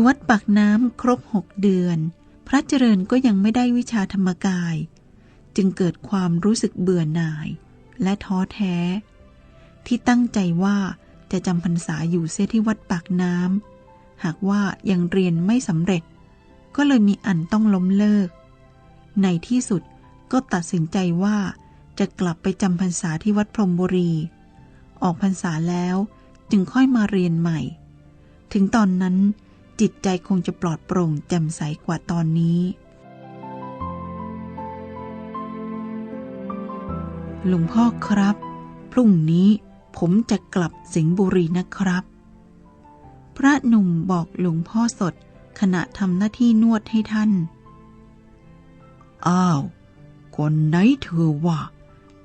อยู่วัดปากน้ำครบหกเดือน พระเจริญก็ยังไม่ได้วิชาธรรมกาย จึงเกิดความรู้สึกเบื่อหน่าย และท้อแท้ ที่ตั้งใจว่าจะจำพรรษาอยู่เสียที่วัดปากน้ำหากว่ายังเรียนไม่สำเร็จ ก็เลยมีอันต้องล้มเลิก ในที่สุดก็ตัดสินใจว่าจะกลับไปจำพรรษาที่วัดพรมบุรี ออกพรรษาแล้วจึงค่อยมาเรียนใหม่ ถึงตอนนั้น จิตใจคงจะปลอดโปร่งแจ่มใสกว่าตอนนี้ หลวงพ่อครับ พรุ่งนี้ผมจะกลับสิงห์บุรีนะครับ พระหนุ่มบอกหลวงพ่อสดขณะทำหน้าที่นวดให้ท่าน อ้าว คนไหนเธอว่า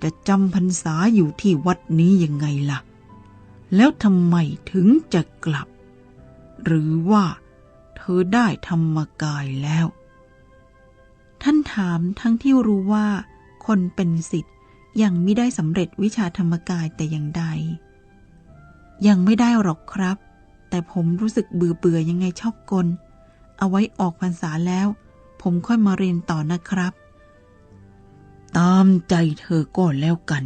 จะจำพรรษาอยู่ที่วัดนี้ยังไงล่ะ แล้วทำไมถึงจะกลับ หรือว่า ธอได้ธรรมกายแล้ว ท่านถามทั้งที่รู้ว่า คนเป็นสิทธิ์ยังไม่ได้สำเร็จวิชาธรรมกายแต่อย่างใด ยังไม่ได้หรอกครับ แต่ผมรู้สึกเบื่อเบื่อยังไงชอบกล เอาไว้ออกพรรษาแล้ว ผมค่อยมาเรียนต่อนะครับ ตามใจเธอก็แล้วกัน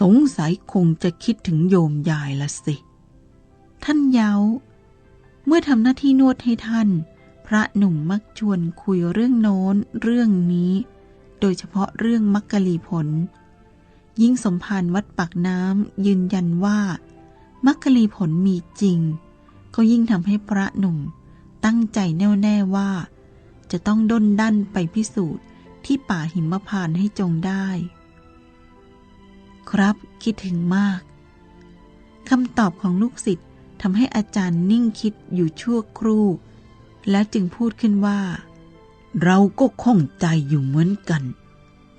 สงสัยคงจะคิดถึงโยมยายละสิ ท่านเย้า เมื่อทำหน้าที่นวดให้ท่าน พระหนุ่มมักชวนคุยเรื่องโน้น เรื่องนี้ โดยเฉพาะเรื่องมักกะลีผล ยิ่งสมภารวัดปากน้ำยืนยันว่า มักกะลีผลมีจริง ก็ยิ่งทำให้พระหนุ่มตั้งใจแน่วแน่ว่า จะต้องด้นดันไปพิสูจน์ที่ป่าหิมพานต์ให้จงได้ ครับคิดถึงมากคำตอบของลูกศิษย์ ทำให้อาจารย์นิ่งคิดอยู่ชั่วครู่ แล้วจึงพูดขึ้นว่า เราก็ข้องใจอยู่เหมือนกัน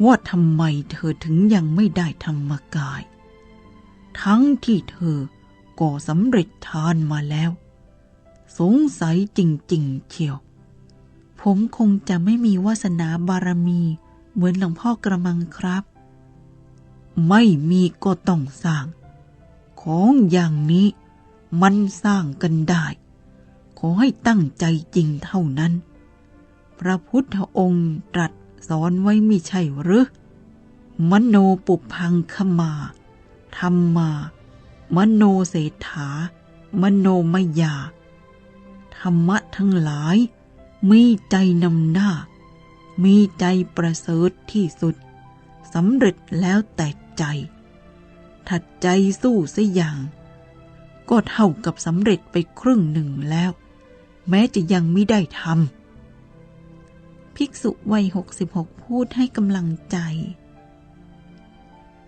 ว่าทำไมเธอถึงยังไม่ได้ธรรมกาย ทั้งที่เธอก็สำเร็จทานมาแล้ว สงสัยจริง ๆ เชียว ผมคงจะไม่มีวาสนาบารมีเหมือนหลวงพ่อกระมังครับ ไม่มีก็ต้องสร้าง ของอย่างนี้ มันสร้างกันได้ ขอให้ตั้งใจจริงเท่านั้น พระพุทธองค์ตรัสสอนไว้ไม่ใช่หรือ มโนปุพังขมาธรรมา มโนเศรษฐา มโนมยา ธรรมะทั้งหลาย มีใจนำหน้า มีใจประเสริฐที่สุดสำเร็จแล้วแต่ใจ ถัดใจสู้สอย่าง ก็เท่ากับสำเร็จไปครึ่งหนึ่งแล้ว แม้จะยังไม่ได้ทำภิกษุวัยหกสิบหกพูดให้กำลังใจ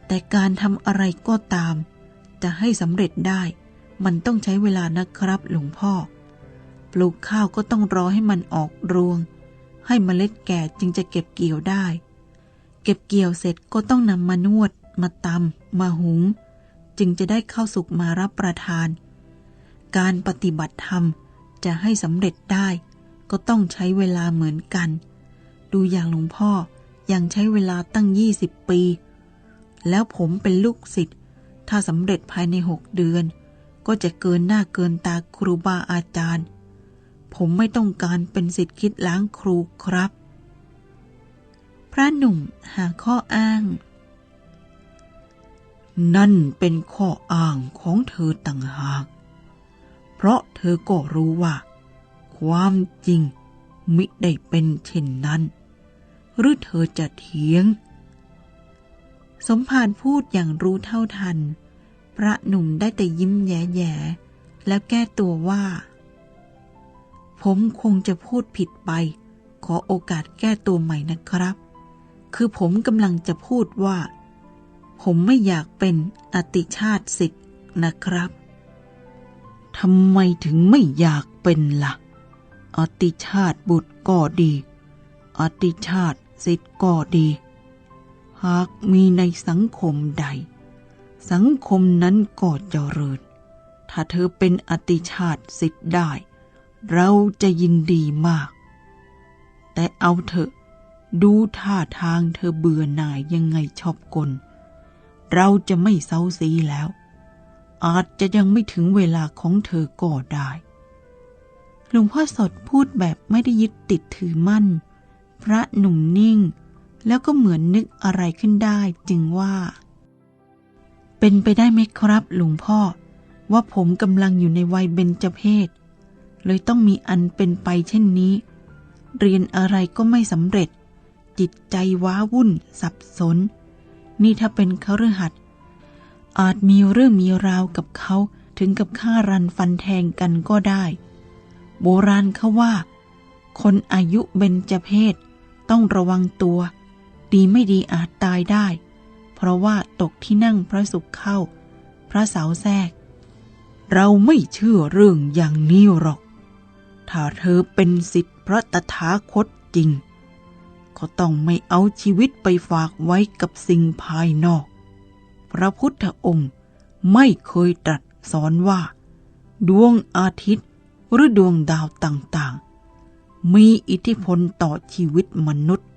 แต่การทำอะไรก็ตาม จะให้สำเร็จได้มันต้องใช้เวลานะครับหลวงพ่อ ปลูกข้าวก็ต้องรอให้มันออกรวง ให้เมล็ดแก่จึงจะเก็บเกี่ยวได้ เก็บเกี่ยวเสร็จก็ต้องนำมานวด มาตำมาหุง จึงจะได้เข้าสุกมารับประทาน การปฏิบัติธรรมจะให้สำเร็จได้ ก็ต้องใช้เวลาเหมือนกัน ดูอย่างหลวงพ่อยังใช้เวลาตั้งยี่สิบปี แล้วผมเป็นลูกศิษย์ถ้าสำเร็จภายในหกเดือน ก็จะเกินหน้าเกินตาครูบาอาจารย์ ผมไม่ต้องการเป็นศิษย์คิดล้างครูครับ พระหนุ่มหาข้ออ้าง นั่นเป็นข้ออ้างของเธอต่างหาก เพราะเธอก็รู้ว่า ความจริงมิได้เป็นเช่นนั้น หรือเธอจะเถียง สมภารพูดอย่างรู้เท่าทัน พระหนุ่มได้แต่ยิ้มแย่ๆแล้วแก้ตัวว่า ผมคงจะพูดผิดไป ขอโอกาสแก้ตัวใหม่นะครับ คือผมกำลังจะพูดว่า ผมไม่อยากเป็นอติชาติสิทธิ์นะครับทำไมถึงไม่อยากเป็นละ่ะ อติชาติบุตรก็ดี อติชาติสิทธิ์ก็ดี หากมีในสังคมใด สังคมนั้นก็เจริญ ถ้าเธอเป็นอติชาติสิทธิ์ได้ เราจะยินดีมาก แต่เอาเถอะ ดูท่าทางเธอเบื่อหน่ายยังไงชอบกล เราจะไม่เซาซีแล้ว อาจจะยังไม่ถึงเวลาของเธอก็ได้ หลวงพ่อสดพูดแบบไม่ได้ยึดติดถือมั่น พระหนุ่มนิ่ง แล้วก็เหมือนนึกอะไรขึ้นได้จึงว่า เป็นไปได้ไหมครับหลวงพ่อ ว่าผมกำลังอยู่ในวัยเบญจเพศ เลยต้องมีอันเป็นไปเช่นนี้ เรียนอะไรก็ไม่สำเร็จ จิตใจว้าวุ่น สับสน นี่ถ้าเป็นเขาฤหัสถ์อาจมีเรื่องมีราวกับเขาถึงกับฆ่ารันฟันแทงกันก็ได้ โบราณเขาว่า คนอายุเบญจเพศต้องระวังตัว ดีไม่ดีอาจตายได้ เพราะว่าตกที่นั่งพระสุขเข้า พระเสาแทรก เราไม่เชื่อเรื่องอย่างนี้หรอก ถ้าเธอเป็นสิทธิ์พระตถาคตจริง ก็ต้องไม่เอาชีวิตไปฝากไว้กับสิ่งภายนอก พระพุทธองค์ไม่เคยตรัสสอนว่า ดวงอาทิตย์หรือดวงดาวต่างๆ มีอิทธิพลต่อชีวิตมนุษย์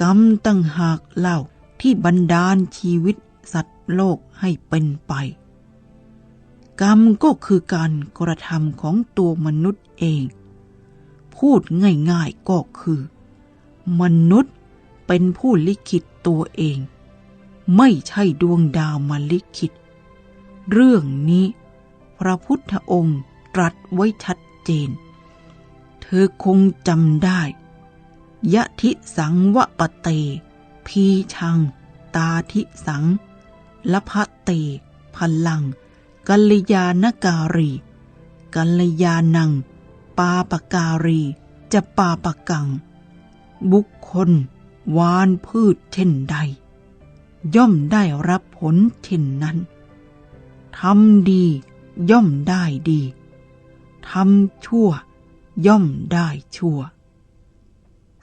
กรรมตั้งหากเล่าที่บันดาลชีวิตสัตว์โลกให้เป็นไป กรรมก็คือการกระทำของตัวมนุษย์เอง พูดง่ายๆก็คือ มนุษย์เป็นผู้ลิขิตตัวเอง ไม่ใช่ดวงดาวมาลิขิต เรื่องนี้พระพุทธองค์ตรัสไว้ชัดเจน เธอคงจำได้ ยะทิสังวะปะเต พีชัง ตาทิสังละพะเต พลัง กัลยาณการี กัลยานัง ปาปการี จะปาปกัง บุคคลวานพืชเช่นใด ย่อมได้รับผลเช่นนั้น ทำดีย่อมได้ดี ทำชั่วย่อมได้ชั่ว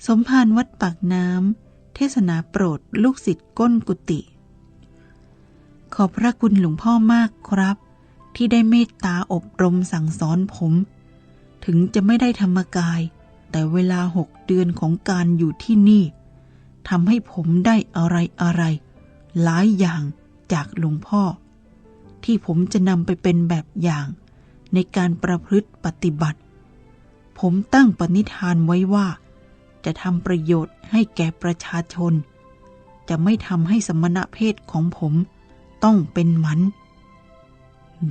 สมภารวัดปากน้ำ เทศนาโปรดลูกศิษย์ก้นกุฏิขอบพระคุณหลวงพ่อมากครับ ที่ได้เมตตาอบรมสั่งสอนผม ถึงจะไม่ได้ธรรมกาย แต่เวลาหก เดือนของการอยู่ที่นี่ทำให้ผมได้อะไรอะไร หลายอย่างจากหลวงพ่อ ที่ผมจะนำไปเป็นแบบอย่าง ในการประพฤติปฏิบัติ ผมตั้งปณิธานไว้ว่า จะทำประโยชน์ให้แก่ประชาชน จะไม่ทำให้สมณะเพศของผมต้องเป็นหมัน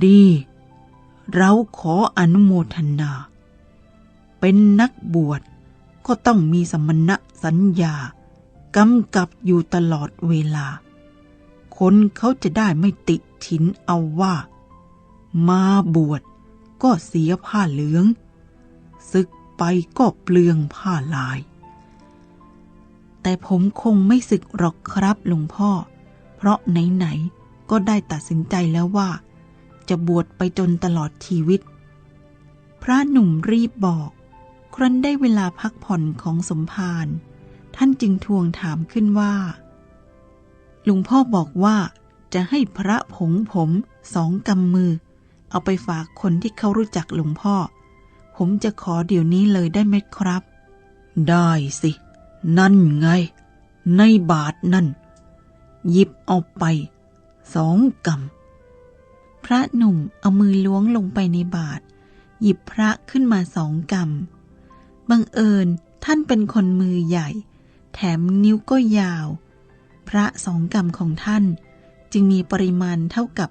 ดี เราขออนุโมทนา เป็นนักบวช ก็ต้องมีสมณะสัญญากำกับอยู่ตลอดเวลา คนเขาจะได้ไม่ติฉินเอาว่า มาบวชก็เสียผ้าเหลือง ศึกไปก็เปลืองผ้าลาย แต่ผมคงไม่สึกหรอกครับหลวงพ่อ เพราะไหนๆก็ได้ตัดสินใจแล้วว่า จะบวชไปจนตลอดชีวิต พระหนุ่มรีบบอก รั้นได้เวลาพักผ่อนของสมภารท่านจึงทวงถามขึ้นว่าหลวงพ่อบอกว่าจะให้พระผงผมสองกำมือ เอาไปฝากคนที่เขารู้จักหลวงพ่อ ผมจะขอเดี๋ยวนี้เลยได้ไหมครับ ได้สิ นั่นไง ในบาทนั่น หยิบเอาไปสองกำพระหนุ่มเอามือล้วงลงไปในบาท หยิบพระขึ้นมาสองกำ บังเอิญท่านเป็นคนมือใหญ่ แถมนิ้วก็ยาว พระสองกำของท่าน จึงมีปริมาณเท่ากับ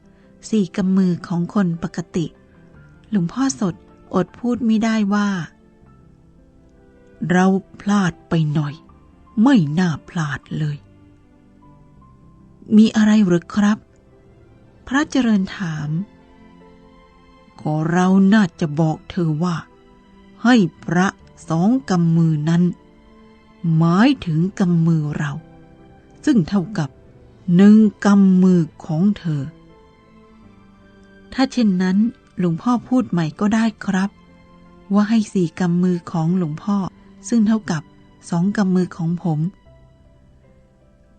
สี่กำมือของคนปกติ หลวงพ่อสดอดพูดไม่ได้ว่า เราพลาดไปหน่อย ไม่น่าพลาดเลย มีอะไรหรือครับ พระเจริญถามก็เราน่าจะบอกเธอว่า ให้พระ สองกำมือนั้น หมายถึงกำมือเรา ซึ่งเท่ากับหนึ่งกำมือของเธอ ถ้าเช่นนั้นหลวงพ่อพูดใหม่ก็ได้ครับ ว่าให้สี่กำมือของหลวงพ่อ ซึ่งเท่ากับสองกำมือของผม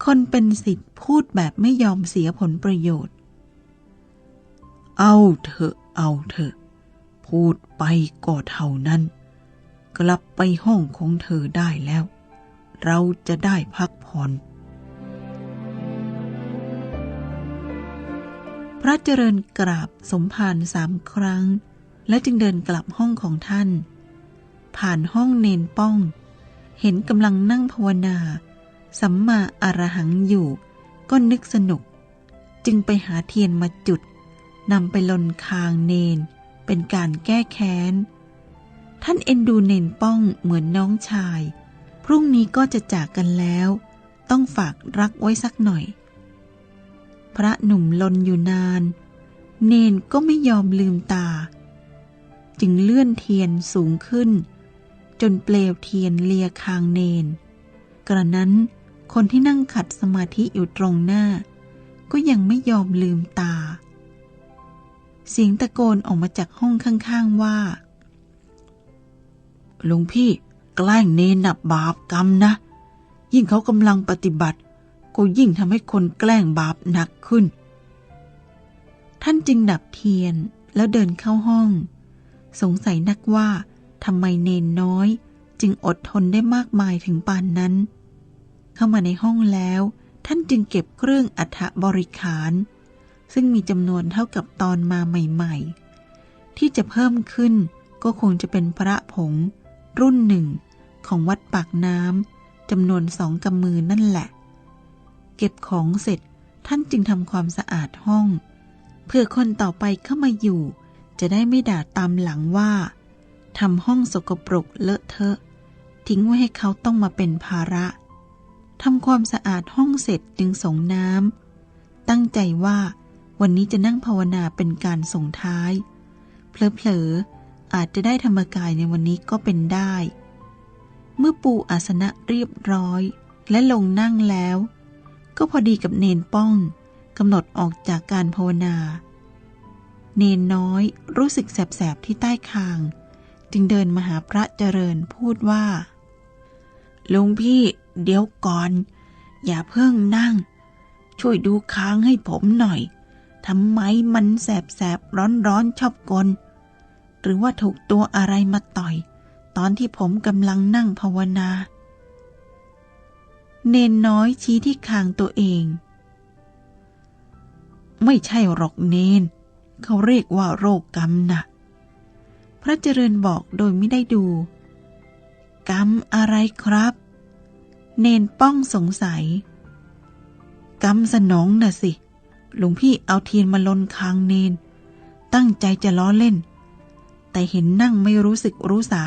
คนเป็นสิทธิ์พูดแบบไม่ยอมเสียผลประโยชน์ เอาเถอะเอาเถอะ พูดไปก็เท่านั้น กลับไปห้องของเธอได้แล้ว เราจะได้พักผ่อน พระเจริญกราบสมภารสามครั้ง และจึงเดินกลับห้องของท่าน ผ่านห้องเนนป้อง เห็นกำลังนั่งภาวนา สัมมาอรหังอยู่ ก็นึกสนุก จึงไปหาเทียนมาจุดนำไปลนคางเนน เป็นการแก้แค้น ท่านเอ็นดูเนนป้องเหมือนน้องชาย พรุ่งนี้ก็จะจากกันแล้ว ต้องฝากรักไว้สักหน่อย พระหนุ่มลนอยู่นาน เนนก็ไม่ยอมลืมตา จึงเลื่อนเทียนสูงขึ้น จนเปลวเทียนเลียคางเนน กระนั้นคนที่นั่งขัดสมาธิอยู่ตรงหน้า ก็ยังไม่ยอมลืมตา เสียงตะโกนออกมาจากห้องข้างๆว่า หลวงพี่แกล้งเนนนับบาปกรรมนะ ยิ่งเขากำลังปฏิบัติ ก็ยิ่งทำให้คนแกล้งบาปหนักขึ้น ท่านจึงดับเทียนแล้วเดินเข้าห้อง สงสัยนักว่าทำไมเนนน้อย จึงอดทนได้มากมายถึงปานนั้น เข้ามาในห้องแล้ว ท่านจึงเก็บเครื่องอัฐบริขาร ซึ่งมีจำนวนเท่ากับตอนมาใหม่ ๆ ที่จะเพิ่มขึ้นก็คงจะเป็นพระผง รุ่นหนึ่งของวัดปากน้ำจำนวนสองกำมือนั่นแหละ เก็บของเสร็จท่านจึงทำความสะอาดห้อง เพื่อคนต่อไปเข้ามาอยู่ จะได้ไม่ด่าตามหลังว่าทำห้องสกปรกเลอะเทอะ ทิ้งไว้ให้เขาต้องมาเป็นภาระทำความสะอาดห้องเสร็จจึงส่งน้ำตั้งใจว่าวันนี้จะนั่งภาวนาเป็นการส่งท้าย เพลอๆ อาจจะได้ธรรมกายในวันนี้ก็เป็นได้ เมื่อปูอาสนะเรียบร้อย และลงนั่งแล้ว ก็พอดีกับเนนป้องกำหนดออกจากการภาวนา เนนน้อยรู้สึกแสบๆที่ใต้คาง จึงเดินมาหาพระเจริญพูดว่าหลวงพี่เดี๋ยวก่อน อย่าเพิ่งนั่ง ช่วยดูค้างให้ผมหน่อยทำไมมันแสบแสบร้อนร้อนชอบกล หรือว่าถูกตัวอะไรมาต่อย ตอนที่ผมกำลังนั่งภาวนา เนนน้อยชี้ที่คางตัวเอง ไม่ใช่หรอกเนน เขาเรียกว่าโรคกรรมนะพระเจริญบอกโดยไม่ได้ดู กรรมอะไรครับ เนนป้องสงสัย กรรมสนองน่ะสิ หลวงพี่เอาเทียนมาลนคางเนน ตั้งใจจะล้อเล่น แต่เห็นนั่งไม่รู้สึกรู้สา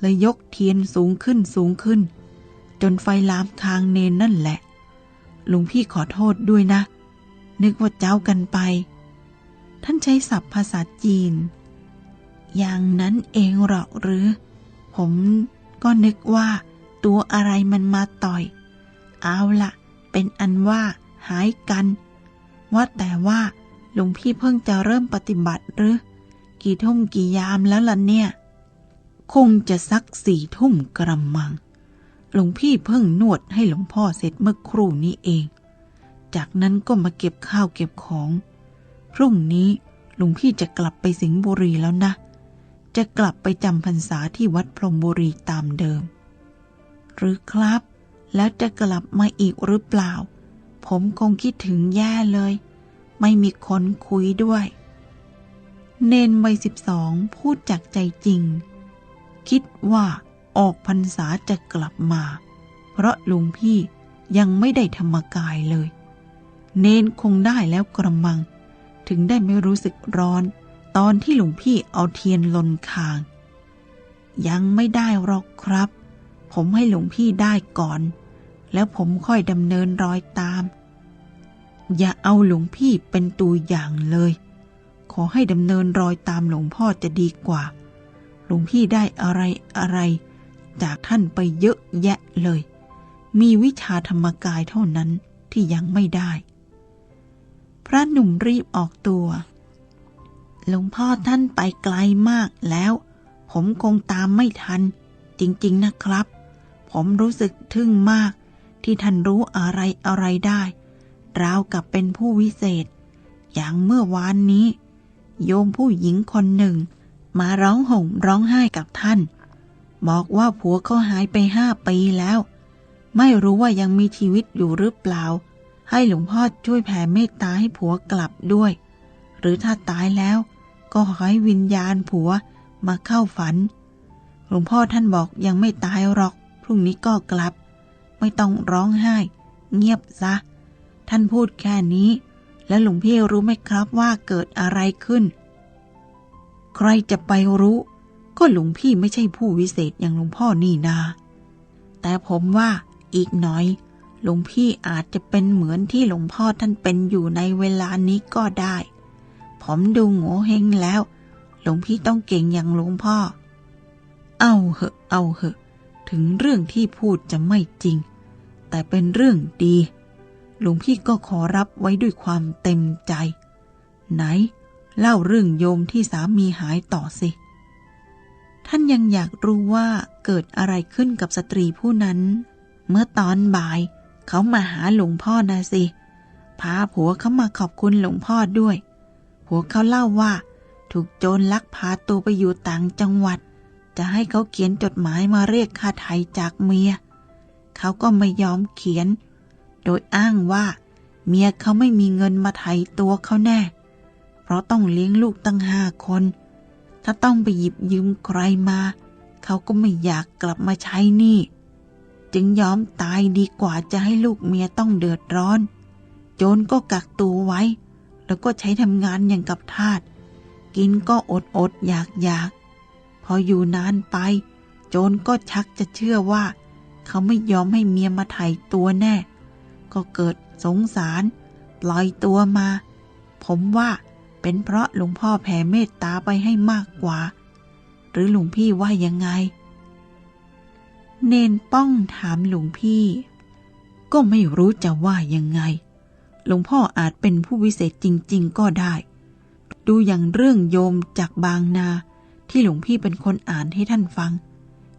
เลยยกเทียนสูงขึ้นสูงขึ้น จนไฟลามคางเนนนั่นแหละหลวงพี่ขอโทษด้วยนะ นึกว่าเจ้ากันไป ท่านใช้ศัพท์ภาษาจีน อย่างนั้นเองหรอกหรือ ผมก็นึกว่า ตัวอะไรมันมาต่อย เอาละเป็นอันว่าหายกัน ว่าแต่ว่าหลวงพี่เพิ่งจะเริ่มปฏิบัติหรือ กี่ทุ่มกี่ยามแล้วล่ะเนี่ย คงจะสักสี่ทุ่มกระมัง หลวงพี่เพิ่งนวดให้หลวงพ่อเสร็จเมื่อครู่นี้เอง จากนั้นก็มาเก็บข้าวเก็บของ พรุ่งนี้หลวงพี่จะกลับไปสิงห์บุรีแล้วนะ จะกลับไปจำพรรษาที่วัดพรหมบุรีตามเดิม หรือครับ แล้วจะกลับมาอีกหรือเปล่า ผมคงคิดถึงแย่เลย ไม่มีคนคุยด้วย เนนวัยสิบสองพูดจากใจจริง คิดว่าออกพรรษาจะกลับมา เพราะหลวงพี่ยังไม่ได้ธรรมกายเลย เนนคงได้แล้วกระมัง ถึงได้ไม่รู้สึกร้อน ตอนที่หลวงพี่เอาเทียนลนคาง ยังไม่ได้หรอกครับ ผมให้หลวงพี่ได้ก่อน แล้วผมค่อยดำเนินรอยตาม อย่าเอาหลวงพี่เป็นตัวอย่างเลย ขอให้ดำเนินรอยตามหลวงพ่อจะดีกว่า หลวงพี่ได้อะไรอะไร จากท่านไปเยอะแยะเลย มีวิชาธรรมกายเท่านั้นที่ยังไม่ได้ พระหนุ่มรีบออกตัว หลวงพ่อท่านไปไกลมากแล้ว ผมคงตามไม่ทัน จริง ๆ นะครับ ผมรู้สึกทึ่งมากที่ท่านรู้อะไรอะไรได้ ราวกับเป็นผู้วิเศษ อย่างเมื่อวานนี้ โยมผู้หญิงคนหนึ่ง มาร้องห่มร้องไห้กับท่าน บอกว่าผัวเขาหายไปห้าปีแล้ว ไม่รู้ว่ายังมีชีวิตอยู่หรือเปล่า ให้หลวงพ่อช่วยแผ่เมตตาให้ผัวกลับด้วย หรือถ้าตายแล้วก็ขอให้วิญญาณผัวมาเข้าฝัน หลวงพ่อท่านบอกยังไม่ตายหรอก พรุ่งนี้ก็กลับ ไม่ต้องร้องไห้ เงียบซะ ท่านพูดแค่นี้ แล้วหลวงพี่รู้ไหมครับว่าเกิดอะไรขึ้น ใครจะไปรู้ ก็หลวงพี่ไม่ใช่ผู้วิเศษอย่างหลวงพ่อนี่นา แต่ผมว่าอีกหน่อย หลวงพี่อาจจะเป็นเหมือนที่หลวงพ่อท่านเป็นอยู่ในเวลานี้ก็ได้ ผมดูโง่เฮงแล้ว หลวงพี่ต้องเก่งอย่างหลวงพ่อ เอาเหอะ เอาเหอะ ถึงเรื่องที่พูดจะไม่จริง แต่เป็นเรื่องดี หลวงพี่ก็ขอรับไว้ด้วยความเต็มใจ ไหน เล่าเรื่องโยมที่สามีหายต่อสิ ท่านยังอยากรู้ว่าเกิดอะไรขึ้นกับสตรีผู้นั้น เมื่อตอนบ่าย เขามาหาหลวงพ่อนะสิ พาผัวเขามาขอบคุณหลวงพ่อด้วย ผัวเขาเล่าว่า ถูกโจรลักพาตัวไปอยู่ต่างจังหวัด จะให้เขาเขียนจดหมายมาเรียกค่าไถ่จากเมีย เขาก็ไม่ยอมเขียน โดยอ้างว่า เมียเขาไม่มีเงินมาไถ่ตัวเขาแน่ เพราะต้องเลี้ยงลูกตั้งห้าคน ถ้าต้องไปหยิบยืมใครมา เขาก็ไม่อยากกลับมาใช้หนี้จึงยอมตายดีกว่าจะให้ลูกเมียต้องเดือดร้อน โจรก็กักตัวไว้ แล้วก็ใช้ทำงานอย่างกับทาสกินก็อดอดอยากอยากพออยู่นานไป โจรก็ชักจะเชื่อว่า เขาไม่ยอมให้เมียมาไถ่ตัวแน่ ก็เกิดสงสาร ปล่อยตัวมา ผมว่าเป็นเพราะหลวงพ่อแผ่เมตตาไปให้มากกว่า หรือหลวงพี่ว่ายังไง เนนป้องถามหลวงพี่ ก็ไม่รู้จะว่ายังไง หลวงพ่ออาจเป็นผู้วิเศษจริง ๆ ก็ได้ ดูอย่างเรื่องโยมจากบางนาที่หลวงพี่เป็นคนอ่านให้ท่านฟัง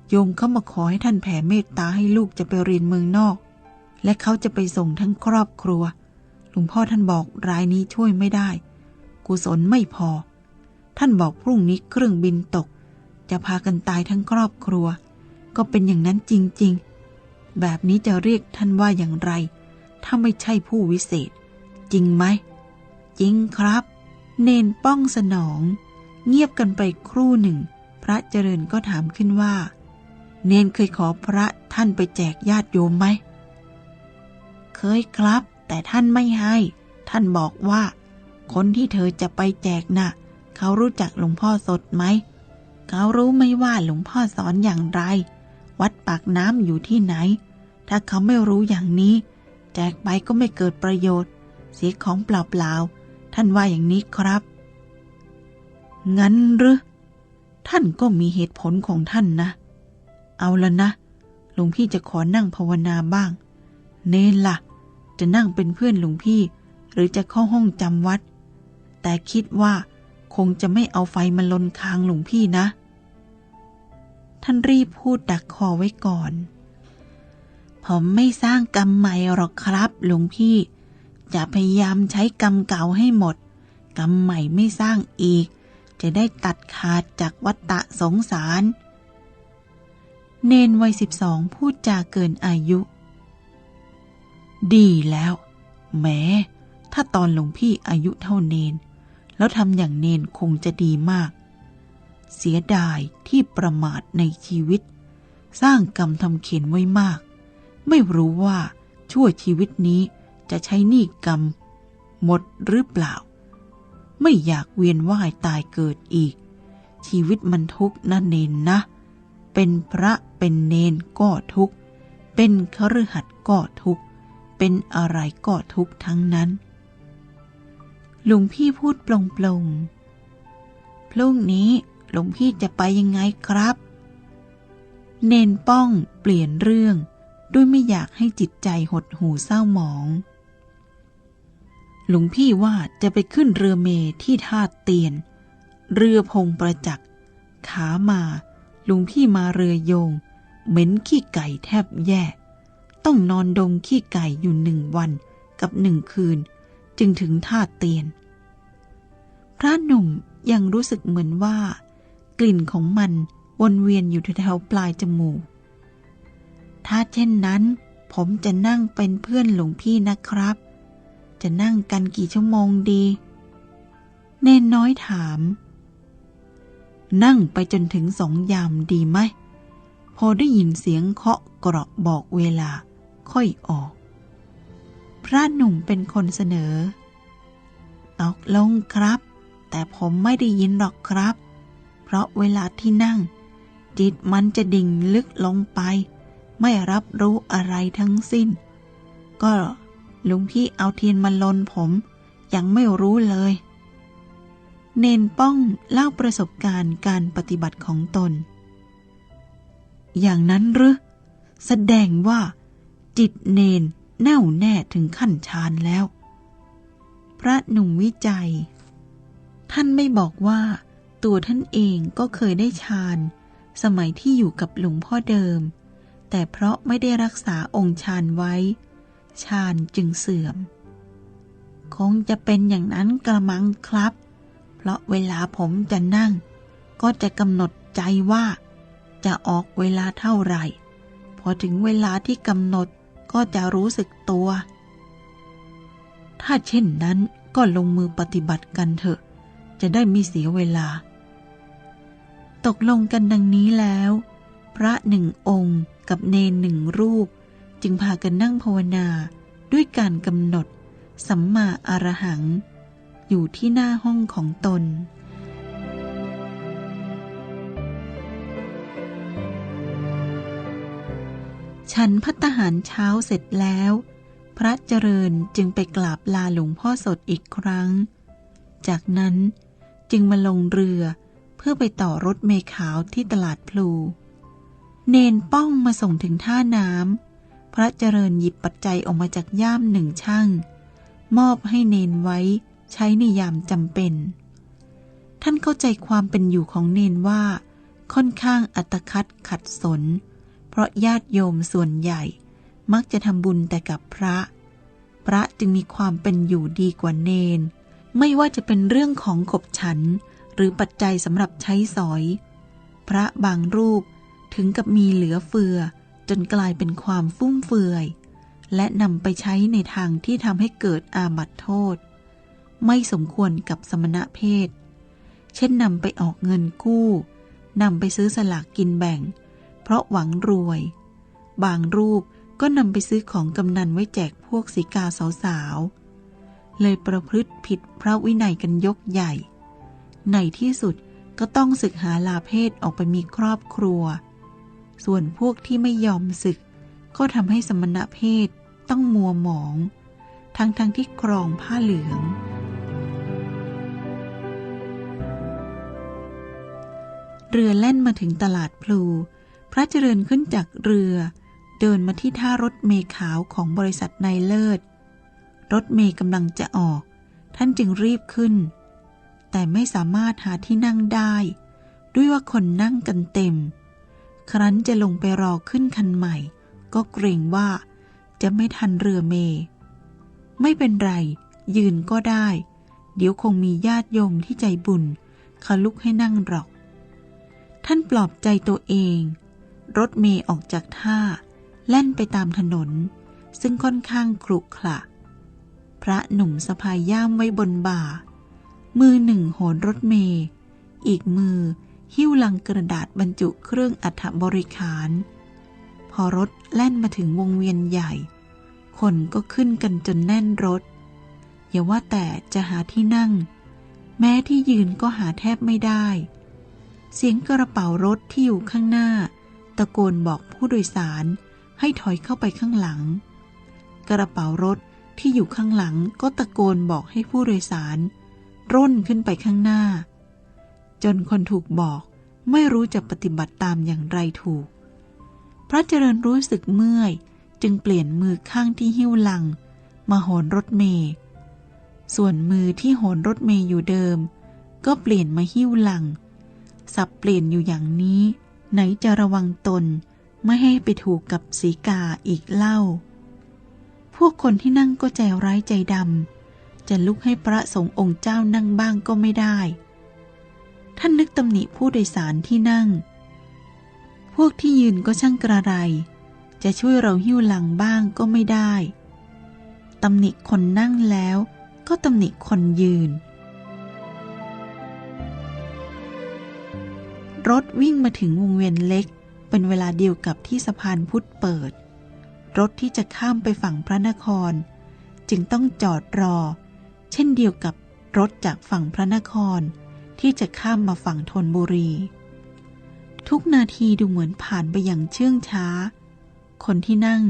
โยมเข้ามาขอให้ท่านแผ่เมตตาให้ลูกจะไปเรียนเมืองนอก และเขาจะไปส่งทั้งครอบครัว หลวงพ่อท่านบอกรายนี้ช่วยไม่ได้ กุศลไม่พอ ท่านบอกพรุ่งนี้เครื่องบินตก จะพากันตายทั้งครอบครัว ก็เป็นอย่างนั้นจริง ๆ แบบนี้จะเรียกท่านว่าอย่างไร ถ้าไม่ใช่ผู้วิเศษ จริงไหม จริงครับ เนนป้องสนอง เงียบกันไปครู่หนึ่ง พระเจริญก็ถามขึ้นว่า เนนเคยขอพระท่านไปแจกญาติโยมไหม เคยครับ แต่ท่านไม่ให้ ท่านบอกว่า คนที่เธอจะไปแจกน่ะ เขารู้จักหลวงพ่อสดไหม เขารู้ไหมว่าหลวงพ่อสอนอย่างไร วัดปากน้ำอยู่ที่ไหน ถ้าเขาไม่รู้อย่างนี้ แจกไปก็ไม่เกิดประโยชน์ เสียของเปล่าๆ ท่านว่าอย่างนี้ครับ งั้นหรือท่านก็มีเหตุผลของท่านนะ เอาละนะ หลวงพี่จะขอนั่งภาวนาบ้าง เนนละ่ะ จะนั่งเป็นเพื่อนหลวงพี่ หรือจะเข้าห้องจำวัด แต่คิดว่าคงจะไม่เอาไฟมาลนคางหลวงพี่นะ ท่านรีบพูดดักคอไว้ก่อน ผมไม่สร้างกรรมใหม่หรอกครับ หลวงพี่ จะพยายามใช้กรรมเก่าให้หมด กรรมใหม่ไม่สร้างอีก จะได้ตัดขาดจากวัฏฏะสงสาร เนนวัยสิบสองพูดจาเกินอายุ ดีแล้วแม้ถ้าตอนหลวงพี่อายุเท่าเนน แล้วทำอย่างเนนคงจะดีมาก เสียดายที่ประมาทในชีวิต สร้างกรรมทำเขียนไว้มาก ไม่รู้ว่าชั่วชีวิตนี้จะใช้หนี้กรรม หมดหรือเปล่า ไม่อยากเวียนว่ายตายเกิดอีก ชีวิตมันทุกข์นะเนนนะ เป็นพระเป็นเนนก็ทุกข์ เป็นคฤหัสถ์ก็ทุกข์ เป็นอะไรก็ทุกข์ทั้งนั้น หลวงพี่พูดปลงปลงๆพรุ่งนี้หลวงพี่จะไปยังไงครับ เนนป้องเปลี่ยนเรื่องด้วยไม่อยากให้จิตใจหดหูเศร้าหมอง หลวงพี่ว่าจะไปขึ้นเรือเมที่ท่าเตียน เรือพงประจักษ์ ขามา หลวงพี่มาเรือโยง เหม็นขี้ไก่แทบแย่ ต้องนอนดงขี้ไก่อยู่หนึ่งวันกับหนึ่งคืน จึงถึงท่าเตียน พระหนุ่มยังรู้สึกเหมือนว่า กลิ่นของมันวนเวียนอยู่แถวปลายจมูก ถ้าเช่นนั้น ผมจะนั่งเป็นเพื่อนหลวงพี่นะครับ จะนั่งกันกี่ชั่วโมงดี เนนน้อยถาม นั่งไปจนถึงสองยามดีไหม พอได้ยินเสียงเคาะกระบอกเวลา ค่อยออก พระหนุ่มเป็นคนเสนอ ตกลงครับ แต่ผมไม่ได้ยินหรอกครับ เพราะเวลาที่นั่ง จิตมันจะดิ่งลึกลงไป ไม่รับรู้อะไรทั้งสิ้น ก็ลุงพี่เอาเทียนมาลนผม ยังไม่รู้เลย เนนป้องเล่าประสบการณ์การปฏิบัติของตน อย่างนั้นหรือแสดงว่า จิตเนนแน่วแน่ถึงขั้นฌานแล้ว พระหนุ่มวิจัย ท่านไม่บอกว่า ตัวท่านเองก็เคยได้ฌานสมัยที่อยู่กับหลวงพ่อเดิม แต่เพราะไม่ได้รักษาองค์ฌานไว้ฌานจึงเสื่อม คงจะเป็นอย่างนั้นกระมังครับ เพราะเวลาผมจะนั่ง ก็จะกำหนดใจว่า จะออกเวลาเท่าไหร่ พอถึงเวลาที่กำหนด ก็จะรู้สึกตัว ถ้าเช่นนั้นก็ลงมือปฏิบัติกันเถอะ จะได้ไมีเสียเวลา ตกลงกันดังนี้แล้ว พระหนึ่งองค์กับเนนหนึ่งรูป จึงพากันนั่งภาวนาด้วยการกำหนด สัมมาอารหัง อยู่ที่หน้าห้องของตน ฉันพัตตาหารเช้าเสร็จแล้ว พระเจริญจึงไปกราบลาหลวงพ่อสดอีกครั้ง จากนั้นจึงมาลงเรือเพื่อไปต่อรถเมขาวที่ตลาดพลู เนนป้องมาส่งถึงท่าน้ำพระเจริญหยิบปัจจัยออกมาจากย่ามหนึ่งช่างมอบให้เนนไว้ใช้ในยามจำเป็น ท่านเข้าใจความเป็นอยู่ของเนนว่า ค่อนข้างอัตคัดขัดสน เพราะญาติโยมส่วนใหญ่มักจะทำบุญแต่กับพระ พระจึงมีความเป็นอยู่ดีกว่าเนน ไม่ว่าจะเป็นเรื่องของขบฉัน หรือปัจจัยสำหรับใช้สอย พระบางรูปถึงกับมีเหลือเฟือ จนกลายเป็นความฟุ่มเฟือย และนำไปใช้ในทางที่ทำให้เกิดอาบัติโทษ ไม่สมควรกับสมณะเพศ เช่นนำไปออกเงินกู้นำไปซื้อสลากกินแบ่ง เพราะหวังรวย บางรูปก็นำไปซื้อของกำนันไว้แจกพวกสีกาสาวๆ เลยประพฤติผิดพระวินัยกันยกใหญ่ ในที่สุดก็ต้องศึกหาลาเพศออกไปมีครอบครัว ส่วนพวกที่ไม่ยอมศึก ก็ทำให้สมณะเพศต้องมัวหมอง ทั้งๆทที่ครองผ้าเหลือง เรือแล่นมาถึงตลาดพลู พระเจริญขึ้นจากเรือ เดินมาที่ท่ารถเมขาวของบริษัทนายเลิศ รถเมกำลังจะออก ท่านจึงรีบขึ้น แต่ไม่สามารถหาที่นั่งได้ ด้วยว่าคนนั่งกันเต็ม ครั้นจะลงไปรอขึ้นคันใหม่ ก็เกรงว่าจะไม่ทันเรือเม ไม่เป็นไร ยืนก็ได้ เดี๋ยวคงมีญาติโยมที่ใจบุญเขาลุกให้นั่งหรอก ท่านปลอบใจตัวเอง รถเมย์ออกจากท่า แล่นไปตามถนน ซึ่งค่อนข้างครุขระพระหนุ่มสะพายย่ามไว้บนบ่า มือหนึ่งโหนรถเมย์อีกมือหิ้วลังกระดาษบรรจุเครื่องอัฐบริขาร พอรถแล่นมาถึงวงเวียนใหญ่ คนก็ขึ้นกันจนแน่นรถ อย่าว่าแต่จะหาที่นั่ง แม้ที่ยืนก็หาแทบไม่ได้ เสียงกระเป๋ารถที่อยู่ข้างหน้า ตะโกนบอกผู้โดยสารให้ถอยเข้าไปข้างหลัง กระเป๋ารถที่อยู่ข้างหลังก็ตะโกนบอกให้ผู้โดยสาร ร่นขึ้นไปข้างหน้า จนคนถูกบอกไม่รู้จะปฏิบัติตามอย่างไรถูก พระเจริญรู้สึกเมื่อยจึงเปลี่ยนมือข้างที่หิ้วลัง มาโหนรถเมย์ส่วนมือที่โหนรถเมย์อยู่เดิม ก็เปลี่ยนมาหิ้วลัง สับเปลี่ยนอยู่อย่างนี้ ไหนจะระวังตนไม่ให้ไปถูกกับสีกาอีกเล่า พวกคนที่นั่งก็ใจร้ายใจดำ จะลุกให้พระสงฆ์องค์เจ้านั่งบ้างก็ไม่ได้ ท่านนึกตำหนิผู้โดยสารที่นั่ง พวกที่ยืนก็ช่างกระไร จะช่วยเราหิ้วหลังบ้างก็ไม่ได้ ตำหนิคนนั่งแล้วก็ตำหนิคนยืน รถวิ่งมาถึงวงเวียนเล็ก เป็นเวลาเดียวกับที่สะพานพุทธเปิด รถที่จะข้ามไปฝั่งพระนคร จึงต้องจอดรอ เช่นเดียวกับรถจากฝั่งพระนคร ที่จะข้ามมาฝั่งธนบุรี ทุกนาทีดูเหมือนผ่านไปอย่างเชื่องช้า คนที่นั่ง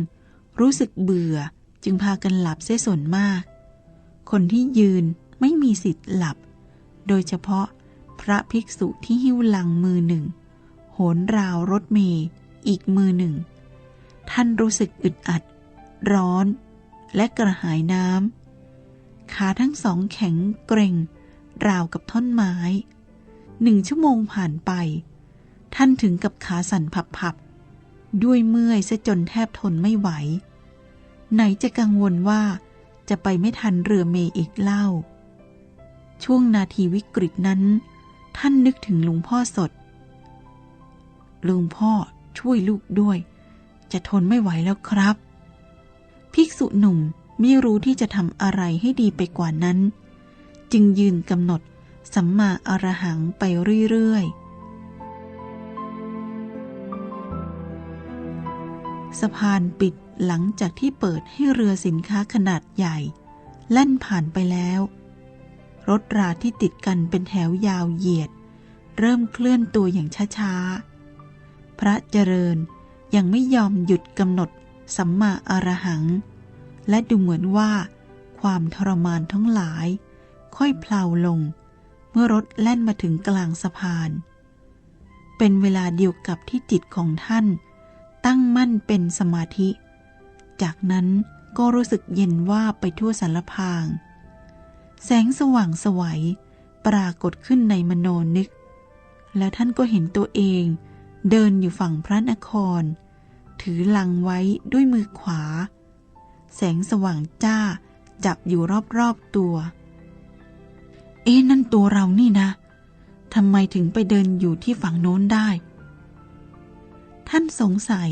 รู้สึกเบื่อจึงพากันหลับเสียส่วนมาก คนที่ยืนไม่มีสิทธิ์หลับ โดยเฉพาะ พระภิกษุที่หิ้วลังมือหนึ่ง โหนราวรถเมย์อีกมือหนึ่ง ท่านรู้สึกอึดอัด ร้อน และกระหายน้ำ ขาทั้งสองแข็งเกร็ง ราวกับท่อนไม้ หนึ่งชั่วโมงผ่านไป ท่านถึงกับขาสั่นผับๆ ด้วยเมื่อยซะจนแทบทนไม่ไหว ไหนจะกังวลว่าจะไปไม่ทันเรือเมย์อีกเล่า ช่วงนาทีวิกฤตนั้น ท่านนึกถึงลุงพ่อสด ลุงพ่อช่วยลูกด้วย จะทนไม่ไหวแล้วครับ ภิกษุหนุ่มไม่รู้ที่จะทำอะไรให้ดีไปกว่านั้น จึงยืนกำหนดสัมมาอรหังไปเรื่อยๆ สะพานปิดหลังจากที่เปิดให้เรือสินค้าขนาดใหญ่ แล่นผ่านไปแล้ว รถราที่ติดกันเป็นแถวยาวเหยียด เริ่มเคลื่อนตัวอย่างช้าๆ พระเจริญยังไม่ยอมหยุดกำหนดสัมมาอรหัง และดูเหมือนว่า ความทรมานทั้งหลาย ค่อยเพลาลง เมื่อรถแล่นมาถึงกลางสะพาน เป็นเวลาเดียวกับที่จิตของท่าน ตั้งมั่นเป็นสมาธิ จากนั้นก็รู้สึกเย็นว่าไปทั่วสารพาง แสงสว่างสวัยปรากฏขึ้นในมโนนึก และท่านก็เห็นตัวเองเดินอยู่ฝั่งพระนคร ถือลังไว้ด้วยมือขวา แสงสว่างจ้าจับอยู่รอบๆตัว เอ๊ะนั่นตัวเรานี่นะทำไมถึงไปเดินอยู่ที่ฝั่งโน้นได้ ท่านสงสัย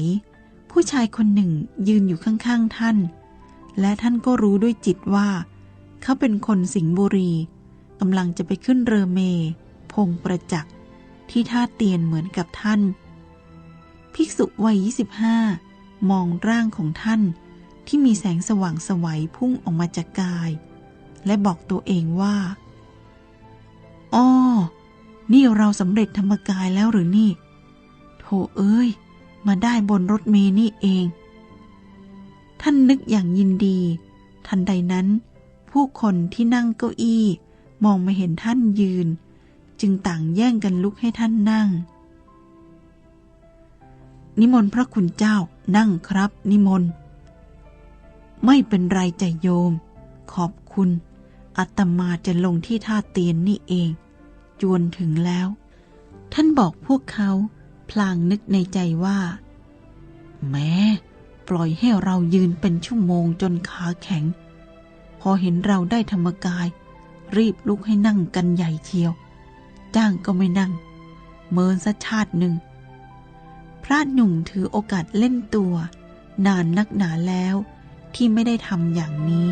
ผู้ชายคนหนึ่งยืนอยู่ข้างๆท่าน และท่านก็รู้ด้วยจิตว่า เขาเป็นคนสิงห์บุรีกำลังจะไปขึ้นเรือเม พงประจักษ์ที่ท่าเตียนเหมือนกับท่าน ภิกษุวัย 25 มองร่างของท่านที่มีแสงสว่างสวัยพุ่งออกมาจากกาย และบอกตัวเองว่าอ้อนี่เราสำเร็จธรรมกายแล้วหรือนี่โถเอ้ย มาได้บนรถเมนี่เอง ท่านนึกอย่างยินดี ทันใดนั้น ผู้คนที่นั่งเก้าอี้ มองมาเห็นท่านยืน จึงต่างแย่งกันลุกให้ท่านนั่ง นิมนต์พระคุณเจ้านั่งครับ นิมนต์ ไม่เป็นไรใจโยม ขอบคุณ อัตมาจะลงที่ท่าเตียนนี่เอง จวนถึงแล้ว ท่านบอกพวกเขาพลางนึกในใจว่า แม้ ปล่อยให้เรายืนเป็นชั่วโมงจนขาแข็ง พอเห็นเราได้ธรรมกาย รีบลุกให้นั่งกันใหญ่เชียว จ้างก็ไม่นั่ง เมินสัชาติหนึ่ง พระหนุ่มถือโอกาสเล่นตัว นานนักหนาแล้วที่ไม่ได้ทำอย่างนี้